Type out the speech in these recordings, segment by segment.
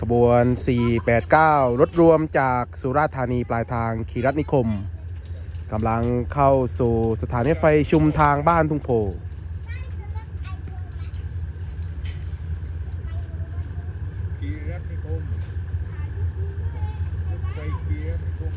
ขบวน 489 รถรวมจากสุราษฎร์ธานีปลายทางขีรัตนิคมกำลังเข้าสู่สถานีไฟชุมทางบ้านทุ่งโพ กีรัตนิคมรถไฟกีรัตนิคม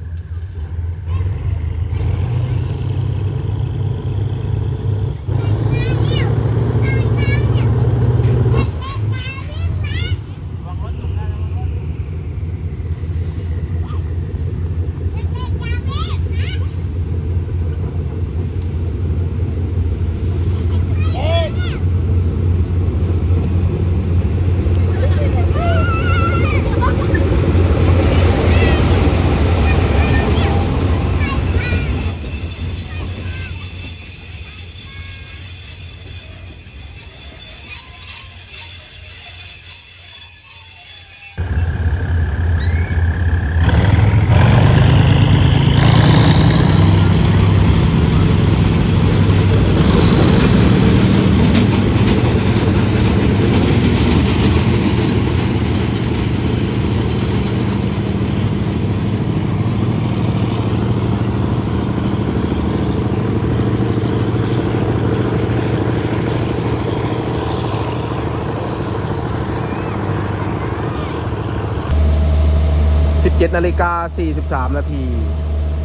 7นาฬิกา 43 นาที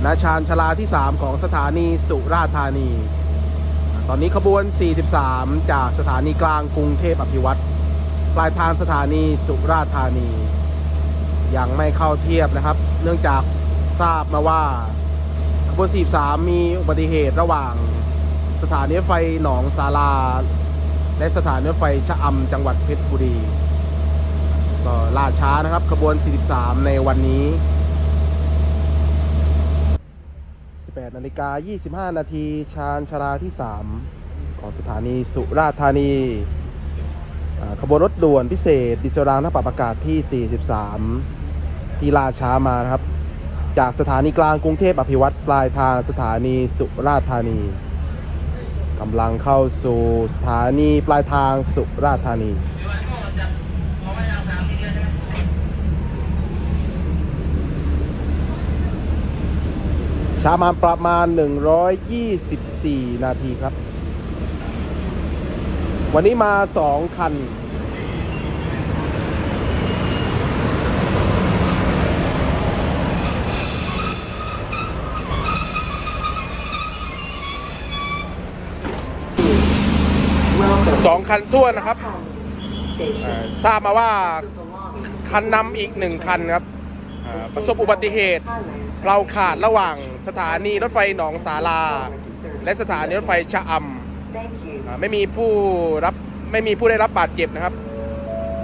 ณชานชลาที่ 3 ของสถานีสุราษฎร์ธานี ตอนนี้ขบวน 43 จากสถานีกลางกรุงเทพอภิวัตรปลายทางสถานีสุราษฎร์ธานี ยังไม่เข้าเทียบนะครับ เนื่องจากทราบมาว่า ขบวน 43 มีอุบัติเหตุระหว่าง สถานีไฟหนองสาราและสถานีไฟชะอำจังหวัดเพชรบุรี ล่าช้านะครับขบวน 43 ในวันนี้ 18นาฬิกา25 นาทีชานชาลาที่ 3 ของสถานีสุราษฎร์ธานี ขบวนรถด่วนพิเศษ ดิเซลรางน้ำปรับอากาศที่ 43 ที่ล่าช้ามานะครับ จากสถานีกลางกรุงเทพอภิวัตรปลายทางสถานีสุราษฎร์ธานีกำลังเข้าสู่สถานีปลายทางสุราษฎร์ธานี ช้ามาประมาณ 124 นาทีครับ วันนี้มา 2 คัน สองคันทั่วนนะครับเอ่อทราบมาว่าคันนำอีกหนึ่งคันครับอ่า ประสบอุบัติเหตุเราขาดระหว่างสถานีรถไฟหนองสาลา และสถานีรถไฟชะอำอ่าไม่มีผู้รับไม่มีผู้ได้รับบาดเจ็บนะครับ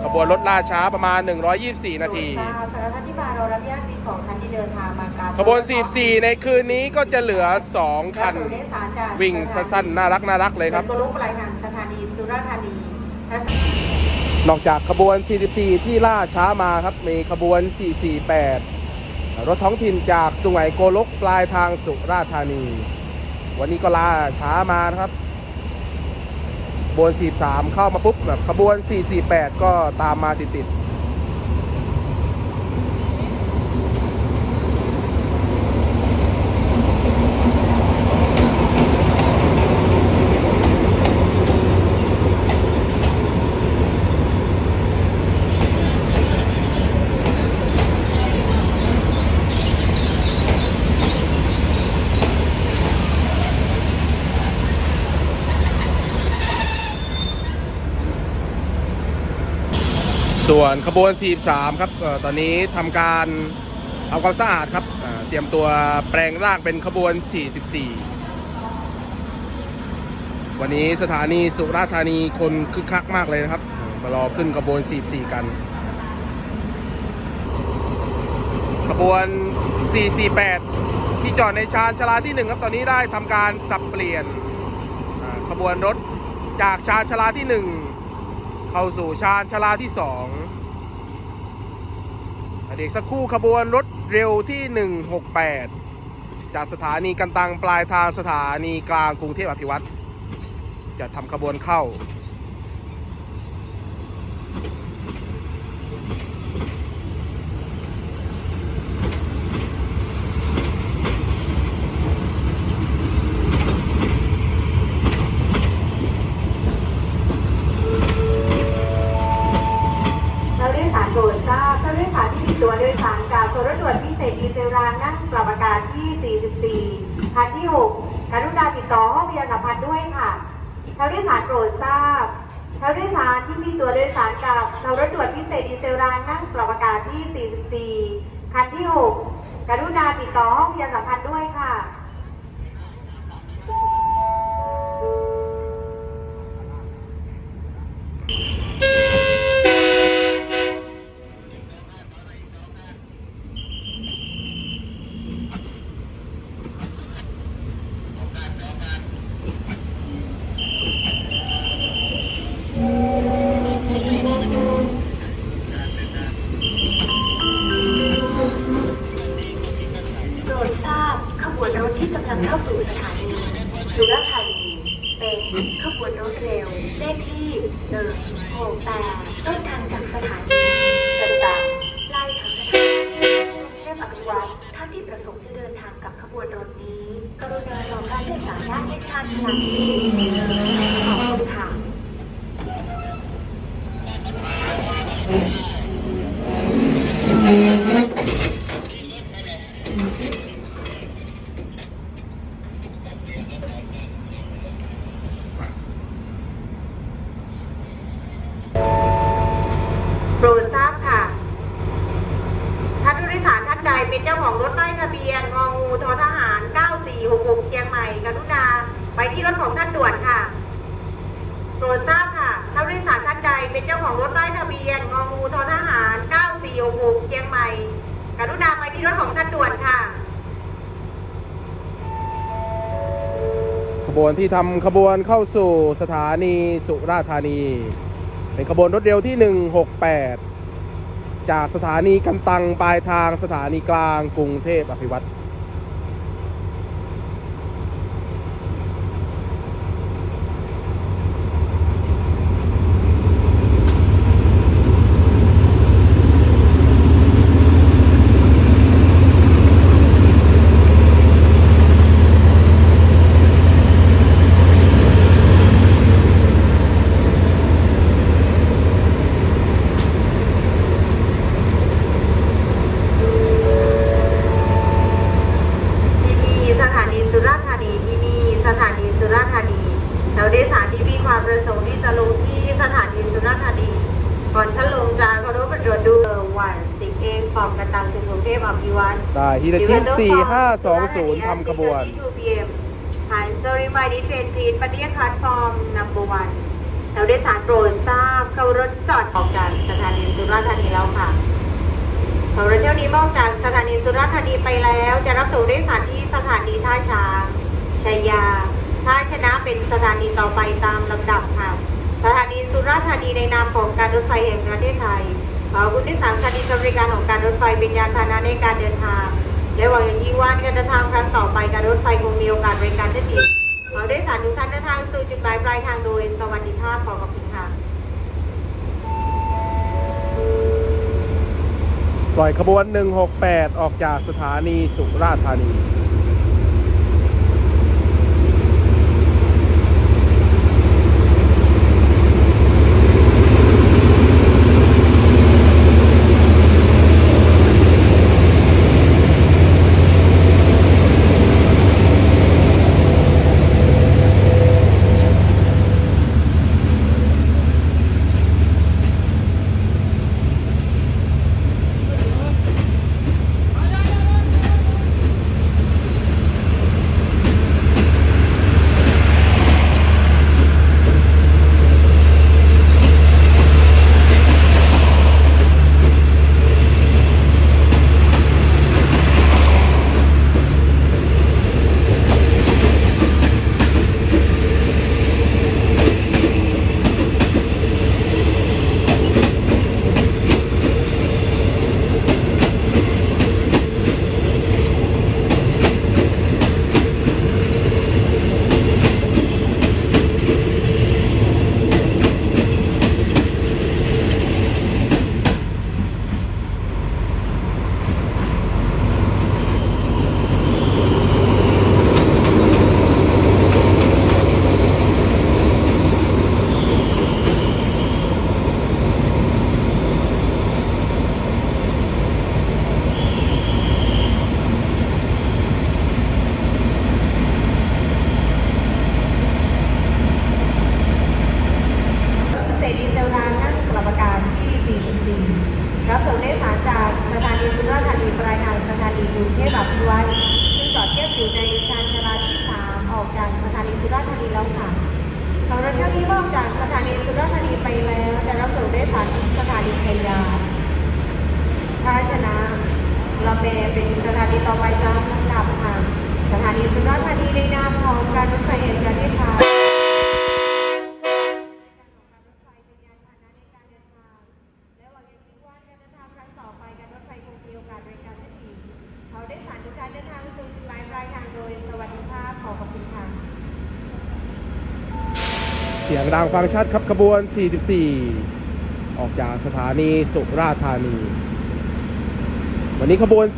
ขบวนรถล่าช้าประมาณ 124 นาทีสารพัดที่มาเรารับญาติของท่านที่เดินทางมาการขบวน 44 ในคืนนี้ก็จะเหลือ 2 คัน วิ่งสั้นๆ น่ารักน่ารักเลยครับ นอกจากขบวน 44 ที่ล่าช้ามาครับมีขบวน 448 รถท้องถิ่นจากสุไหงโกลกปลายทางสุราษฎร์ธานี วันนี้ก็ล่าช้ามานะครับขบวน 43 เข้ามาปุ๊บแบบขบวน 448 ก็ตามมาติดๆ ส่วนขบวน 43 ครับอตอนนี้ทำการทำความสะอาดครับเตรียมตัวแปลงร่างเป็นขบวน 44 วันนี้สถานีสุราษฎร์ธานีคนคึกคักมากเลยนะครับ มารอขึ้นขบวน 44 กัน ขบวน 448 ที่จอดในชานชลาที่ 1 ครับ ตอนนี้ได้ทำการสับเปลี่ยนขบวนรถจากชานชลาที่ 1 เข้าสู่ชานชลาที่2เด็กสักครู่ขบวนรถเร็วที่ 168 จากสถานีกันตังปลายทางสถานีกลางกรุงเทพอภิวัตรจะทำขบวนเข้า โดยสารที่มีตั๋วโดยสารจากตัวรถด่วนพิเศษดีเซลรางนั่งปรับอากาศที่ 44คันที่ 6 กรุณาติดต่อห้องพยาสัมพันธ์ด้วยค่ะชาวโดยสารโปรดทราบชาวโดยสารที่มีตัวโดยสารกับชาวรถด่วนพิเศษดีเซลรางนั่งปรับอากาศที่ 44 คันที่ 6 กรุณาติดต่อห้องพยาสัมพันธ์ด้วยค่ะ กำลังเข้าสู่สถานีสุราษฎร์ธานีเป็นขบวนรถเร็วเลขที่หนึ่งหกแปดต้นทางจากสถานีกระตังไล่ทางสถานีเทพอภิวัตท่านที่ประสงค์จะเดินทางกับขบวนรถนี้ กรุณารอการเดยสารด้านเลขชาติทางนี้ขอบคุณค่ะ โปรดทราบค่ะ ท่านผู้โดยสารท่านใด เป็นเจ้าของรถป้ายทะเบียนงองูทอทหาร 9466เชียงใหม่กรุณาไปที่รถของท่านด่วนค่ะโปรดทราบค่ะท่านผู้โดยสารท่านใดเป็นเจ้าของรถป้ายทะเบียนงองูทอทหาร 9466เชียงใหม่กรุณาไปที่รถของท่านด่วนค่ะ ขบวนที่ทำขบวนเข้าสู่สถานีสุราษฎร์ธานี เป็นขบวนรถเร็วที่ 168 จากสถานีกำตังปลายทางสถานีกลางกรุงเทพอภิวัตร ที่นี่สถานีสุราษฎร์ธานีที่นี่สถานีสุราษฎร์ธานีเราได้สารที่มีความประสงค์ที่จะลงที่สถานีสุราษฎร์ธานีก่อนท่านลงจากเคารพตรวจดูวันสิงเองฟอร์มกันตังถึงกรุงเทพอภิ วัตรได้ฮิตาชิ 4520 ทำขบวนหายสตอรี่บายดิเทนพีดปฏิยพัฒน์ฟอร์มนัมเบอร์วันเราได้สารโปรดทราบเขารถจอดออกจากสถานีสุราษฎร์ธานีแล้วค่ะสำหรับเที่ยวนี้มอกจากสถานีสุราษฎร์ธานีไปแล้ว จะรับส่งด้วยสถานที่สถานีท่าช้างชัยยาท่าชนะเป็นสถานีต่อไปตามลำดับค่ะ สถานีสุราษฎร์ธานีในนามของการรถไฟแห่งประเทศไทยขอ บคุณที่สามสถานีบริการของการรถไฟเป็นยานพาหนะในการเดินทาง และหวังอย่างยิ่งว่าการเดินทางครั้งต่อไปการรถไฟคงมีโอกาสบริการที่ดีขอได้สารทุกท่านเดินทางสู่จุดหมายปลายทางโดยสวัสดิภาพขอขอบคุณค่ะปล่อยขบวน 168 ออกจากสถานีสุราษฎร์ธานีาชนะลำเบเป็นสถานีต่อไปตามลำดับค่ะสถานีสุราษฎร์ธานีในนามของการรถไฟแห่งประเทศไทยและหวังอย่างยิ่งว่าการเดินทางครั้งต่อไปการรถไฟคงมีโอกาสบริการได้ดีเขาได้สารทุกการเดินทางสู่จุดหมายปลายทางโดยสวัสดิภาพขอขอบคุณค่ะ เสียงดังฟังชัดครับขบวน 44 ออกจากสถานีสุราษฎร์ธานี วันนี้ขบวน 44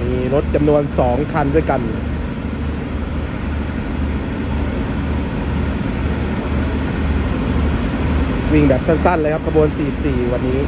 มีรถจำนวน 2 คันด้วยกัน วิ่งแบบสั้นๆเลยครับขบวน 44 วันนี้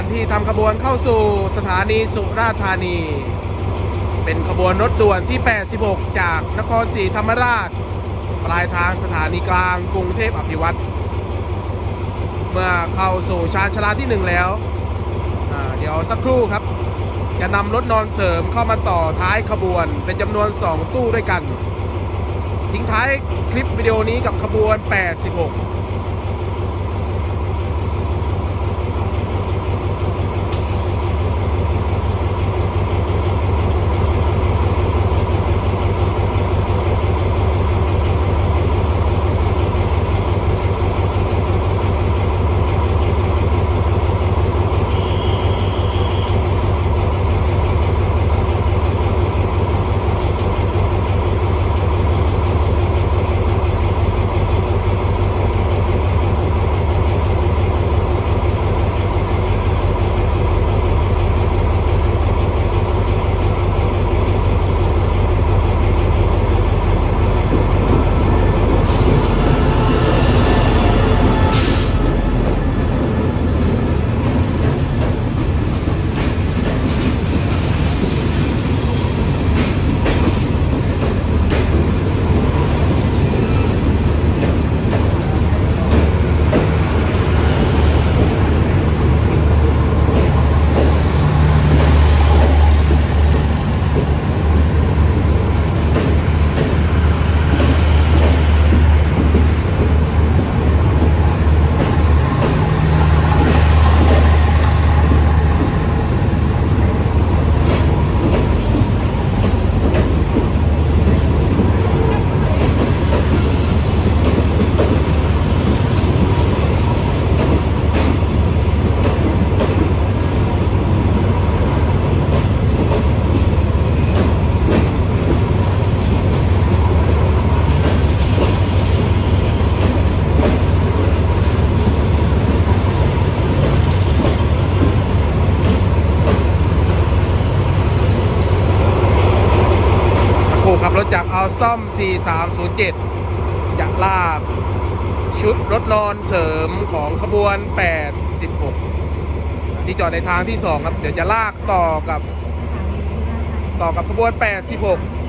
นที่ทำขบวนเข้าสู่สถานีสุราษฎร์ธานี เป็นขบวนรถด่วนที่ 86 จากนครศรีธรรมราช ปลายทางสถานีกลางกรุงเทพอภิวัตรเมื่อเข้าสู่ชานชาลาที่ 1 แล้ว เดี๋ยวสักครู่ครับ จะนำรถนอนเสริมเข้ามาต่อท้ายขบวน เป็นจำนวน 2 ตู้ด้วยกัน ทิ้งท้ายคลิปวิดีโอนี้กับขบวน 86 4307 จะลากชุดรถนอนเสริมของขบวน 86 ที่จอดในทางที่ 2 ครับ เดี๋ยวจะลากต่อกับ ต่อกับขบวน 86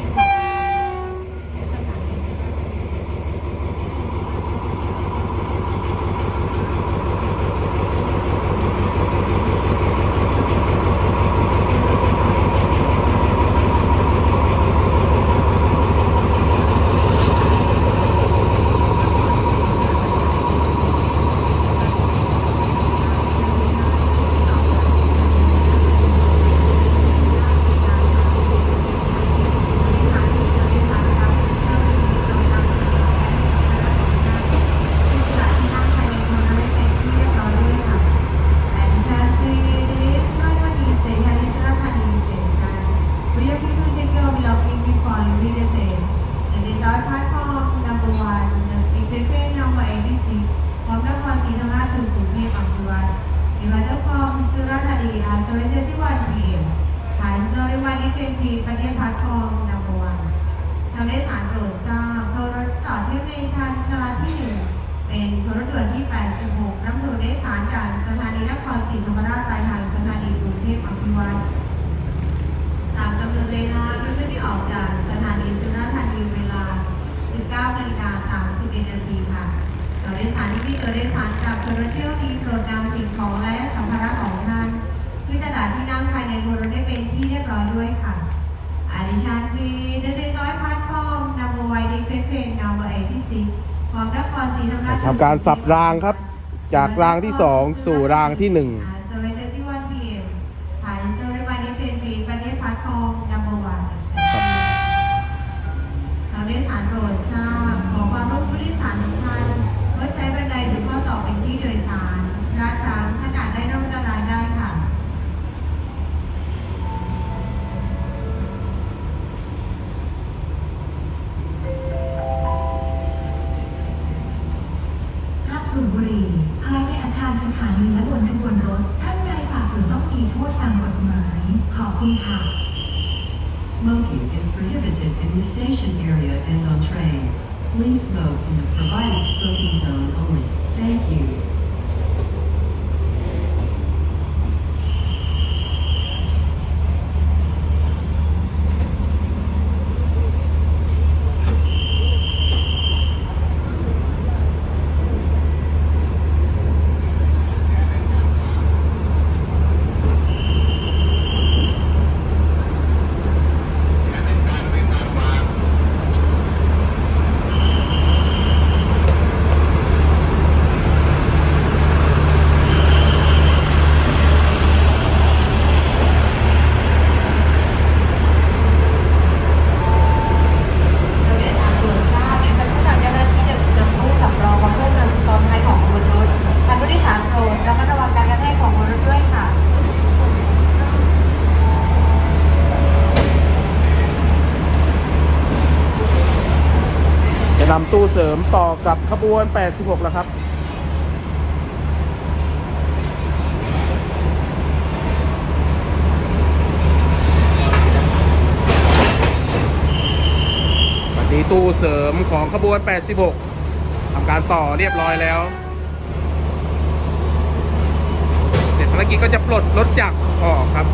เป็นทีประเทศพัททองนัมเบร์วันทำได้สารโปรดทราโทรถจอดที่ในชั้นชาที่หนึ่งเป็นโทรด่วนที่86น้ำหนุนได้สารจากสถานีนครศรีธรรมราชปลายทางสถานีกรุงเทพอภิวัตรตามกำหนดเวลาโดยไม่ได้ออกจากสถานีสุราษฎร์ธานีเวลา 19นาฬิกา31นาทีค่ะโดยโดยสารที่มีโดยโดยสารจากโทรเที่ยวนี้โปรดนำสิ่งของและ ทำการสับรางครับ จากรางที่สองสู่รางที่หนึ่ง สูบบุหรี่ภายในอาคารสถานีและบนขบวนรถท่านใดฝ่าฝืนต้องมีโทษตามกฎหมาย ขอบคุณค่ะ Smoking is prohibited in the station area and on train. Please smoke in the provided smoking zone only. Thank you. เราได้สารโปรดทราบในสักขณะเจ้าหน้าที่จะนำตู้สำรองมาเพื่อนำตอนท้ายของบนรถท่านผู้โดยสารโปรดระมัดระวังการกระแทกของบนรถด้วยค่ะ จะนำ ตู้เสริมต่อกับขบวน 86 แล้วครับวันนี้ตู้เสริมของขบวน 86 ทำการต่อเรียบร้อยแล้ว เสร็จภารกิจก็จะปลดรถจักรออกครับ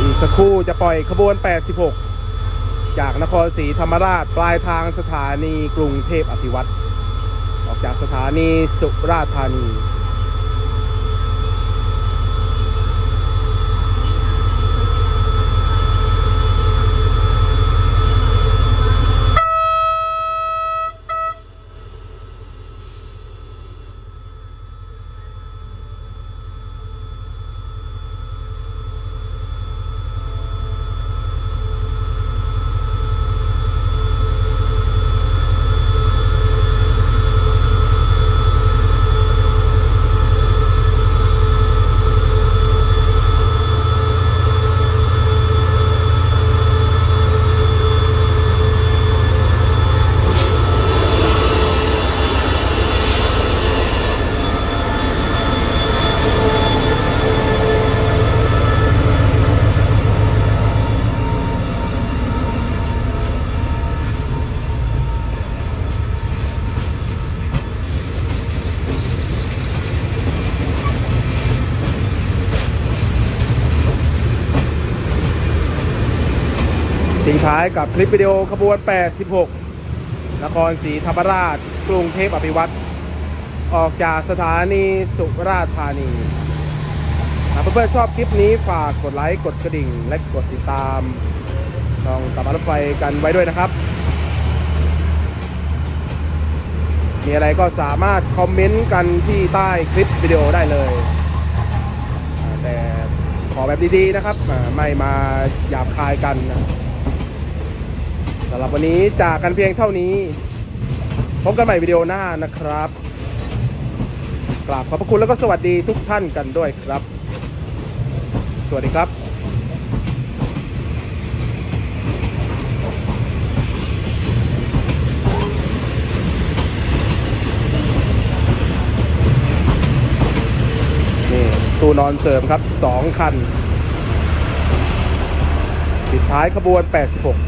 อีกสัก คู่จะปล่อยขบวน 86 จากนครศรีธรรมราชปลายทางสถานีกรุงเทพอภิวัตรออกจากสถานีสุราษฎร์ธานี ทิ้งท้ายกับคลิปวิดีโอขบวน 86 นครศรีธรรมราช กรุงเทพอภิวัตรออกจากสถานีสุราษฎร์ธานีหากเพื่อนๆชอบคลิปนี้ฝากกดไลค์ กดกระดิ่ง และกดติดตาม ช่องตามรถไฟกันไว้ด้วยนะครับ มีอะไรก็สามารถคอมเมนต์กันที่ใต้คลิปวิดีโอได้เลย แต่ขอแบบดีๆนะครับ ไม่มาหยาบคายกันนะำหรับวันนี้จากกันเพียงเท่านี้ พบกันใหม่วิดีโอหน้านะครับ กราบขอบพระคุณแล้วก็สวัสดีทุกท่านกันด้วยครับ สวัสดีครับนี่ตู้นอนเสริมครับ 2 คัน ปิดท้ายขบวน 86